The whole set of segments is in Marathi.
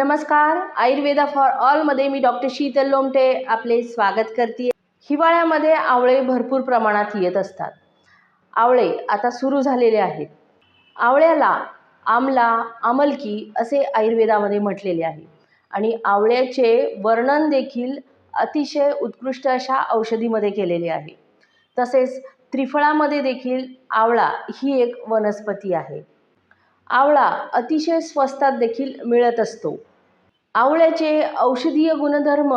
नमस्कार. आयुर्वेदा फॉर ऑलमध्ये मी डॉक्टर शीतल लोमटे आपले स्वागत करते. हिवाळ्यामध्ये आवळे भरपूर प्रमाणात येत असतात. आवळे आता सुरू झालेले आहेत. आवळ्याला आमला आमलकी असे आयुर्वेदामध्ये म्हटलेले आहे. आणि आवळ्याचे वर्णन देखील अतिशय उत्कृष्ट अशा औषधीमध्ये केलेले आहे. तसेच त्रिफळामध्ये देखील आवळा ही एक वनस्पती आहे. आवळा अतिशय स्वस्तात देखील मिळत असतो. आवळ्याचे औषधीय गुणधर्म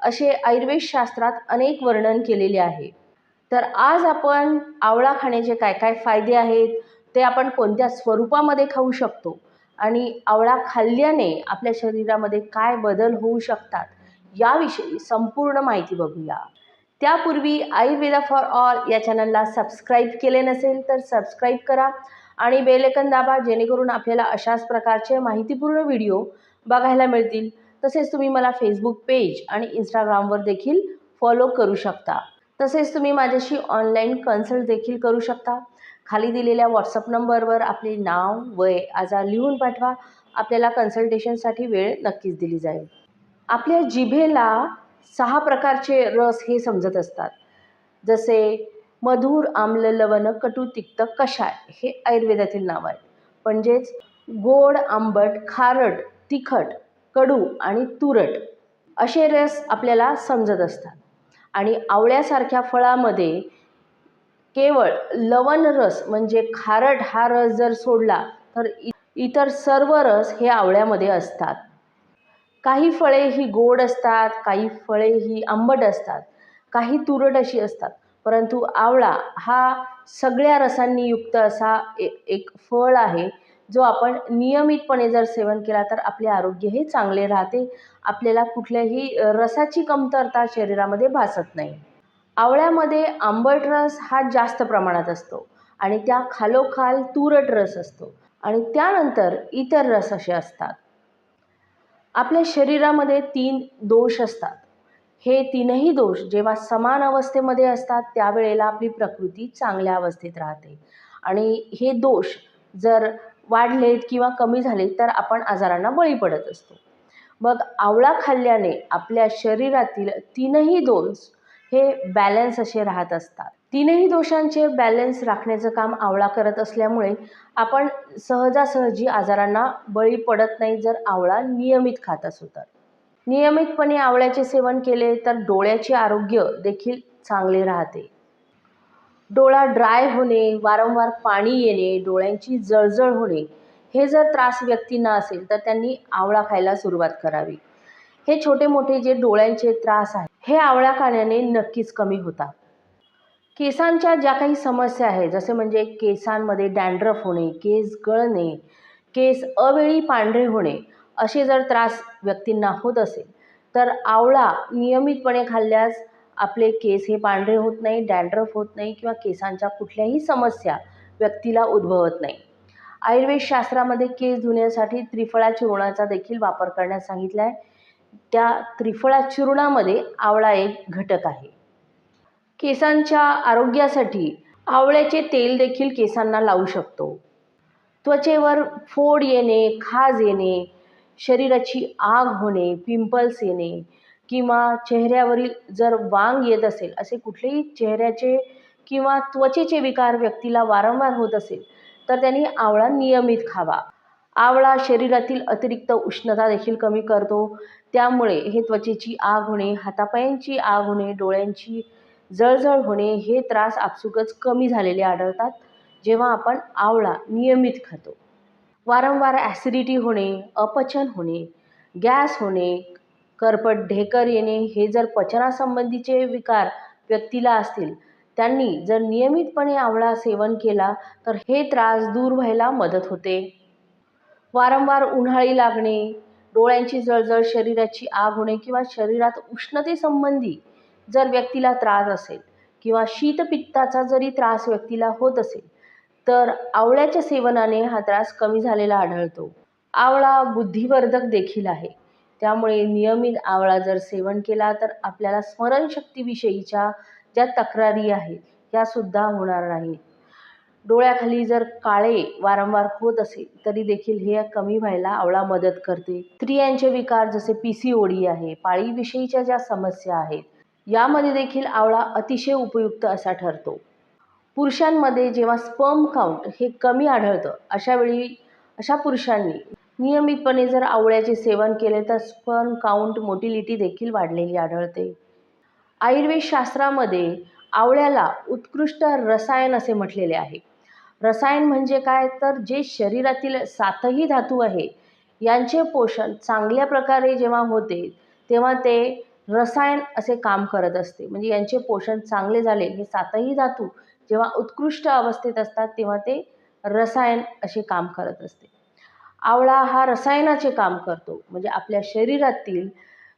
असे आयुर्वेदशास्त्रात अनेक वर्णन केलेले आहे. तर आज आपण आवळा खाण्याचे काय काय फायदे आहेत ते आपण कोणत्या स्वरूपामध्ये खाऊ शकतो आणि आवळा खाल्ल्याने आपल्या शरीरामध्ये काय बदल होऊ शकतात याविषयी संपूर्ण माहिती बघूया. त्यापूर्वी आयुर्वेदा फॉर ऑल या चॅनलला सबस्क्राईब केले नसेल तर सबस्क्राईब करा आणि बेलेकन दाबा जेणेकरून आपल्याला अशाच प्रकारचे माहितीपूर्ण व्हिडिओ बघायला मिळतील. तसेच तुम्ही मला फेसबुक पेज आणि इंस्टाग्रामवर देखील फॉलो करू शकता. तसेच तुम्ही माझ्याशी ऑनलाईन कन्सल्ट देखील करू शकता. खाली दिलेल्या व्हॉट्सअप नंबरवर आपले नाव वय आजार लिहून पाठवा. आपल्याला कन्सल्टेशनसाठी वेळ नक्कीच दिली जाईल. आपल्या जिभेला सहा प्रकारचे रस हे समजत असतात. जसे मधुर आम्ल लवण कटू तिक्त कषाय हे आयुर्वेदातील नाव आहे. म्हणजेच गोड आंबट खारट तिखट कडू आणि तुरट असे रस आपल्याला समजत असतात. आणि आवळ्यासारख्या फळामध्ये केवळ लवण रस म्हणजे खारट हा रस जर सोडला तर इतर सर्व रस हे आवळ्यामध्ये असतात. काही फळे ही गोड असतात काही फळे ही आंबट असतात काही तुरट अशी असतात. परंतु आवळा हा सगळ्या रसांनी युक्त असा ए एक फळ आहे जो आपण नियमितपणे जर सेवन केला तर आपले आरोग्य हे चांगले राहते. आपल्याला कुठल्याही रसाची कमतरता शरीरामध्ये भासत नाही. आवळ्यामध्ये आंबट रस हा जास्त प्रमाणात असतो आणि त्या खालोखाल तुरट रस असतो आणि त्यानंतर इतर रस असे असतात. आपल्या शरीरामध्ये तीन दोष असतात. हे तीनही दोष जेव्हा समान अवस्थेमध्ये असतात त्यावेळेला आपली प्रकृती चांगल्या अवस्थेत राहते. आणि हे दोष जर वाढलेत किंवा कमी झाले तर आपण आजारांना बळी पडत असतो. मग आवळा खाल्ल्याने आपल्या शरीरातील तीनही दोष हे बॅलन्स असे राहत असतात. तीनही दोषांचे बॅलन्स राखण्याचं काम आवळा करत असल्यामुळे आपण सहजासहजी आजारांना बळी पडत नाही जर आवळा नियमित खात असू तर. नियमितपणे आवळ्याचे सेवन केले तर डोळ्याचे आरोग्य देखील चांगले राहते. डोळा ड्राय होणे वारंवार पाणी येणे डोळ्यांची जळजळ होणे हे जर त्रास व्यक्तींना असेल तर त्यांनी आवळा खायला सुरुवात करावी. हे छोटे मोठे जे डोळ्यांचे त्रास आहेत हे आवळा खाण्याने नक्कीच कमी होतात. केसांच्या ज्या काही समस्या आहेत जसे म्हणजे केसांमध्ये डॅन्ड्रफ होणे केस गळणे केस अवेळी पांढरे होणे असे जर त्रास व्यक्तींना होत असेल तर आवळा नियमितपणे खाल्ल्यास आपले केस हे पांढरे होत नाही डॅन्ड्रफ होत नाही किंवा केसांच्या कुठल्याही समस्या व्यक्तीला उद्भवत नाही. आयुर्वेद शास्त्रामध्ये केस धुण्यासाठी त्रिफळा चूर्णाचा देखील वापर करण्यास सांगितला आहे त्या त्रिफळा चूर्णामध्ये आवळा एक घटक आहे. केसांच्या आरोग्यासाठी आवळ्याचे तेल देखील केसांना लावू शकतो. त्वचेवर फोड येणे खाज येणे शरीराची आग होणे पिंपल्स येणे किंवा चेहऱ्यावरील जर वांग येत असेल असे कुठलेही चेहऱ्याचे किंवा त्वचेचे विकार व्यक्तीला वारंवार होत असेल तर त्यांनी आवळा नियमित खावा. आवळा शरीरातील अतिरिक्त उष्णता देखील कमी करतो. त्यामुळे हे त्वचेची आग होणे हातापायांची आग होणे डोळ्यांची जळजळ होणे हे त्रास आपसुकच कमी झालेले आढळतात जेव्हा आपण आवळा नियमित खातो. वारंवार ॲसिडिटी होणे अपचन होणे गॅस होणे करपट ढेकर येणे हे जर पचनासंबंधीचे विकार व्यक्तीला असतील त्यांनी जर नियमितपणे आवळा सेवन केला तर हे त्रास दूर व्हायला मदत होते. वारंवार उन्हाळी लागणे डोळ्यांची जळजळ शरीराची आग होणे किंवा शरीरात उष्णतेसंबंधी जर व्यक्तीला त्रास असेल किंवा शीतपित्ताचा जरी त्रास व्यक्तीला होत असेल तर आवळ्याच्या सेवनाने हा त्रास कमी झालेला आढळतो. आवळा बुद्धिवर्धक देखील आहे. त्यामुळे नियमित आवळा जर सेवन केला तर आपल्याला स्मरणशक्तीविषयीच्या ज्या तक्रारी आहेत ह्यासुद्धा होणार नाहीत डोळ्याखाली जर काळे वारंवार होत असेल तरी देखील हे कमी व्हायला आवळा मदत करते. स्त्रियांचे विकार जसे पी सी ओडी आहे पाळीविषयीच्या ज्या समस्या आहेत यामध्ये देखील आवळा अतिशय उपयुक्त असा ठरतो. पुरुषांमध्ये जेव्हा स्पर्म काउंट हे कमी आढळतं अशावेळी अशा पुरुषांनी नियमितपणे जर आवळ्याचे सेवन केले तर स्पर्म काउंट मोटिलिटी देखील वाढलेली आढळते. आयुर्वेद शास्त्रामध्ये आवळ्याला उत्कृष्ट रसायन असे म्हटलेले आहे. रसायन म्हणजे काय? तर जे शरीरातील सातही धातू आहे यांचे पोषण चांगल्या प्रकारे जेव्हा होते तेव्हा ते रसायन असे काम करत असते. म्हणजे यांचे पोषण चांगले झाले हे सातही धातू जेव्हा उत्कृष्ट अवस्थेत असतात तेव्हा ते रसायन असे काम करत असते. आवळा हा रसायनाचे काम करतो. म्हणजे आपल्या शरीरातील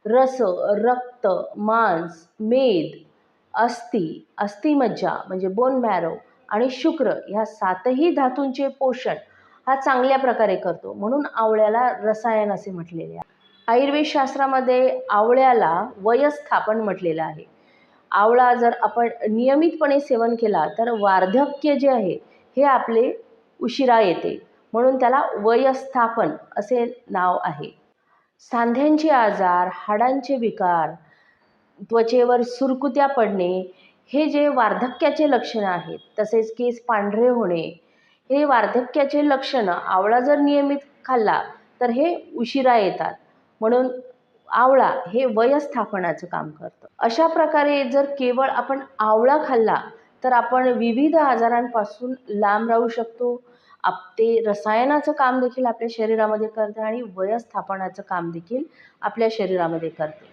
रस रक्त मांस मेद अस्थि अस्थिमज्जा म्हणजे बोन मॅरो आणि शुक्र ह्या सातही धातूंचे पोषण हा चांगल्या प्रकारे करतो. म्हणून आवळ्याला रसायन असे म्हटलेले आहे. आयुर्वेद शास्त्रामध्ये आवळ्याला वयस्थापन म्हटलेलं आहे. आवळा जर आपण नियमितपणे सेवन केला तर वार्धक्य जे आहे हे आपले उशिरा येते. म्हणून त्याला वयस्थापन असे नाव आहे. सांध्यांचे आजार हाडांचे विकार त्वचेवर सुरकुत्या पडणे हे जे वार्धक्याचे लक्षणं आहेत तसेच केस पांढरे होणे हे वार्धक्याचे लक्षणं आवळा जर नियमित खाल्ला तर हे उशिरा येतात. म्हणून आवळा हे वयस्थापनाचं काम करतं. अशा प्रकारे जर केवळ आपण आवळा खाल्ला तर आपण विविध आजारांपासून लांब राहू शकतो आप ते रसायनाचं काम देखील आपल्या शरीरामध्ये करते आणि वयस्थापनाचं काम देखील आपल्या शरीरामध्ये करते.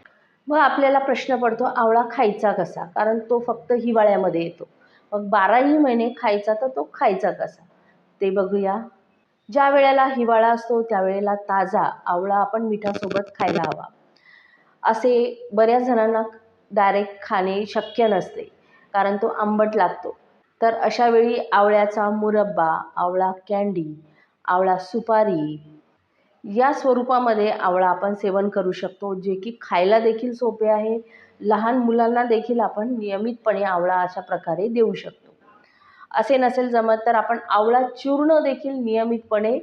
मग आपल्याला प्रश्न पडतो आवळा खायचा कसा? कारण तो फक्त हिवाळ्यामध्ये येतो. मग बाराही महिने खायचा तर तो खायचा कसा? ते बघूया. ज्या वेळेला हिवाळा असतो त्यावेळेला ताजा आवळा आपण मिठासोबत खायला हवा. असे बऱ्याच जणांना डायरेक्ट खाणे शक्य नसते. कारण तो आंबट लागतो. तर अशावेळी आवळ्याचा मुरब्बा आवळा कँडी आवळा सुपारी या स्वरूपामध्ये आवळा आपण सेवन करू शकतो जे की खायला देखील सोपे आहे. लहान मुलांना देखील आपण नियमितपणे आवळा अशा प्रकारे देऊ शकतो. असे नसेल जमत तर आपण आवळा चूर्ण देखील नियमितपणे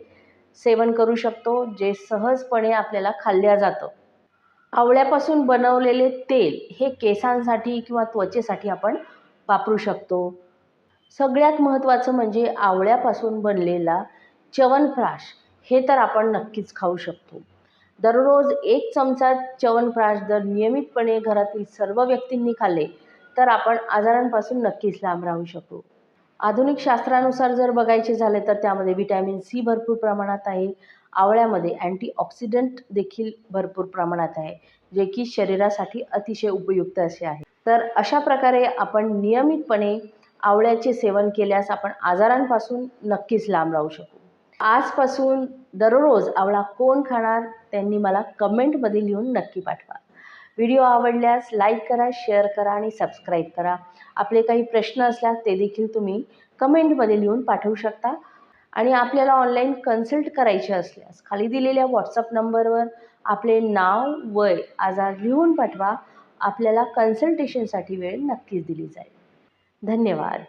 सेवन करू शकतो जे सहजपणे आपल्याला खाल्ल्या जातं. आवळ्यापासून बनवलेले तेल हे केसांसाठी किंवा त्वचेसाठी आपण वापरू शकतो. सगळ्यात महत्त्वाचं म्हणजे आवळ्यापासून बनलेला च्यवनप्राश हे तर आपण नक्कीच खाऊ शकतो. दररोज एक चमचा च्यवनप्राश जर नियमितपणे घरातील सर्व व्यक्तींनी खाल्ले तर आपण आजारांपासून नक्कीच लांब राहू शकतो. आधुनिक शास्त्रानुसार जर बघायचे झाले तर त्यामध्ये विटॅमिन सी भरपूर प्रमाणात आहे. आवळ्यामध्ये अँटीऑक्सिडंट देखील भरपूर प्रमाणात आहे जे की शरीरासाठी अतिशय उपयुक्त असे आहे. तर अशा प्रकारे आपण नियमितपणे आवळ्याचे सेवन केल्यास आपण आजारांपासून नक्कीच लांब राहू शकू. आजपासून दररोज आवळा कोण खाणार त्यांनी मला कमेंटमध्ये लिहून नक्की पाठवा. व्हिडिओ आवडल्यास लाईक करा शेअर करा आणि सबस्क्राईब करा. आपले काही प्रश्न असल्यास ते देखील तुम्ही कमेंटमध्ये लिहून पाठवू शकता. आणि आपल्याला ऑनलाईन कन्सल्ट करायचे असल्यास खाली दिलेल्या व्हॉट्सअप नंबरवर आपले नाव वय आजार लिहून पाठवा. आपल्याला कन्सल्टेशनसाठी वेळ नक्कीच दिली जाईल. धन्यवाद.